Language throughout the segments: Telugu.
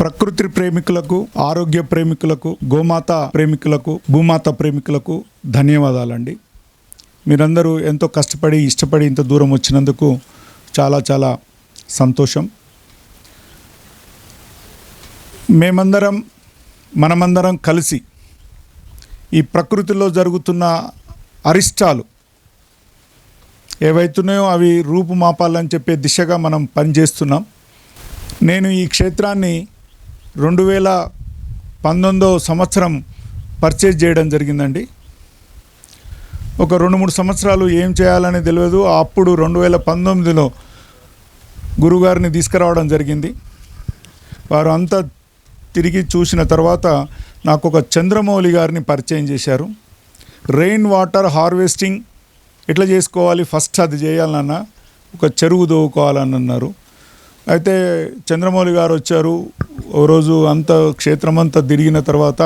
ప్రకృతి ప్రేమికులకు ఆరోగ్య ప్రేమికులకు గోమాత ప్రేమికులకు భూమాత ప్రేమికులకు ధన్యవాదాలండి. మీరందరూ ఎంతో కష్టపడి ఇష్టపడి ఇంత దూరం వచ్చినందుకు చాలా చాలా సంతోషం. మేమందరం మనమందరం కలిసి ఈ ప్రకృతిలో జరుగుతున్న అరిష్టాలు ఏవైతున్నాయో అవి రూపుమాపాలని చెప్పే దిశగా మనం పనిచేస్తున్నాం. నేను ఈ క్షేత్రాన్ని రెండు వేల పంతొమ్మిదో సంవత్సరం పర్చేజ్ చేయడం జరిగిందండి. ఒక రెండు మూడు సంవత్సరాలు ఏం చేయాలని తెలియదు. అప్పుడు రెండు వేల పంతొమ్మిదిలో గురుగారిని తీసుకురావడం జరిగింది. వారు అంతా తిరిగి చూసిన తర్వాత నాకు ఒక చంద్రమౌళి గారిని పరిచయం చేశారు. రెయిన్ వాటర్ హార్వెస్టింగ్ ఎట్లా చేసుకోవాలి? ఫస్ట్ అది చేయాలన్న ఒక చెరువు దోవుకోవాలని అన్నారు అయితే చంద్రమౌళి గారు వచ్చారు. ఓ రోజు అంత క్షేత్రం అంతా తిరిగిన తర్వాత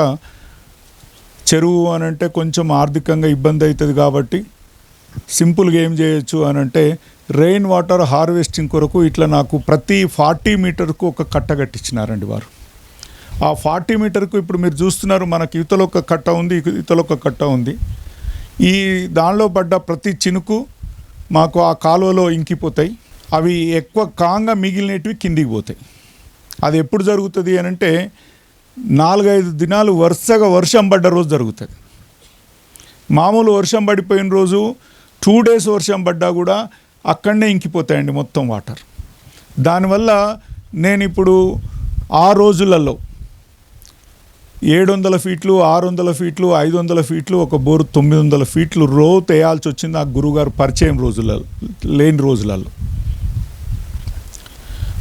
చెరువు అని అంటే కొంచెం ఆర్థికంగా ఇబ్బంది అవుతుంది కాబట్టి సింపుల్గా ఏం చేయొచ్చు అని అంటే రెయిన్ వాటర్ హార్వెస్టింగ్ కొరకు ఇట్లా నాకు ప్రతి ఫార్టీ మీటర్కు ఒక కట్ట కట్టించినారండి వారు. ఆ ఫార్టీ మీటర్కు ఇప్పుడు మీరు చూస్తున్నారు మనకి ఇవతల ఒక కట్ట ఉంది ఇవతల ఒక కట్ట ఉంది. ఈ దానిలో పడ్డ ప్రతి చినుకు మాకు ఆ కాలువలో ఇంకిపోతాయి. అవి ఎక్కువ కాంగా మిగిలినవి కిందికి పోతాయి. అది ఎప్పుడు జరుగుతుంది అని అంటే నాలుగైదు దినాలు వరుసగా వర్షం పడ్డ రోజు జరుగుతుంది. మామూలు వర్షం పడిపోయిన రోజు టూ డేస్ వర్షం పడ్డా కూడా అక్కడనే ఇంకిపోతాయండి మొత్తం వాటర్. దానివల్ల నేను ఇప్పుడు ఆ రోజులలో ఏడు వందల ఫీట్లు ఆరు వందల ఫీట్లు ఐదు వందల ఫీట్లు ఒక బోరు తొమ్మిది వందల ఫీట్లు రో తేయాల్సి వచ్చింది ఆ గురువుగారు పరిచయం రోజులలో లేని రోజులలో.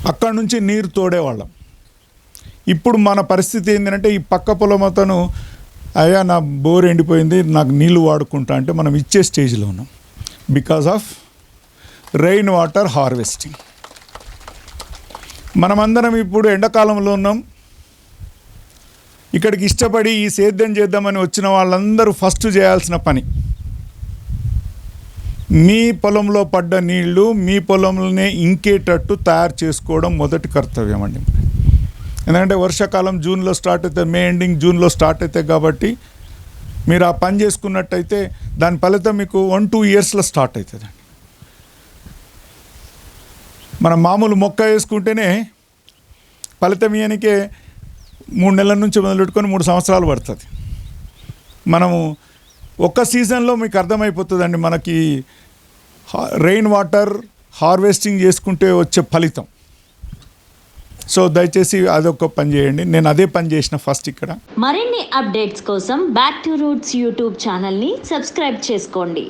అక్కడి నుంచి నీరు తోడేవాళ్ళం. ఇప్పుడు మన పరిస్థితి ఏంటంటే ఈ పక్క పొలం అతను అయ్యా నా బోర్ ఎండిపోయింది నాకు నీళ్ళు వాడుకుంటా అంటే మనం ఇచ్చే స్టేజ్లో ఉన్నాం. Because of rain water harvesting మనమందరం ఇప్పుడు ఎండాకాలంలో ఉన్నాం. ఇక్కడికి ఇష్టపడి ఈ సేద్యం చేద్దామని వచ్చిన వాళ్ళందరూ ఫస్ట్ చేయాల్సిన పని. మీ పొలంలో పడ్డ నీళ్ళు మీ పొలంలోనే ఇంకేటట్టు తయారు చేసుకోవడం మొదటి కర్తవ్యం అండి. ఎందుకంటే వర్షాకాలం జూన్లో స్టార్ట్ అవుతుంది మే ఎండింగ్ జూన్లో స్టార్ట్ అవుతాయి కాబట్టి మీరు ఆ పని చేసుకున్నట్టయితే దాని ఫలితం మీకు వన్ టూ ఇయర్స్లో స్టార్ట్ అవుతుంది. మనం మామూలు మొక్క వేసుకుంటేనే ఫలితం ఇయనికే మూడు నెలల నుంచి మొదలెట్టుకొని మూడు సంవత్సరాలు పడుతుంది. మనము ఒక్క సీజన్లో మీకు అర్థమైపోతుందండి మనకి రెయిన్ వాటర్ హార్వెస్టింగ్ చేసుకుంటే వచ్చే ఫలితం. సో దయచేసి అదొక పని చేయండి. నేను అదే పని చేసిన ఫస్ట్ ఇక్కడ. మరిన్ని అప్డేట్స్ కోసం బ్యాక్ టు రూట్స్ యూట్యూబ్ ఛానల్ని సబ్స్క్రైబ్ చేసుకోండి.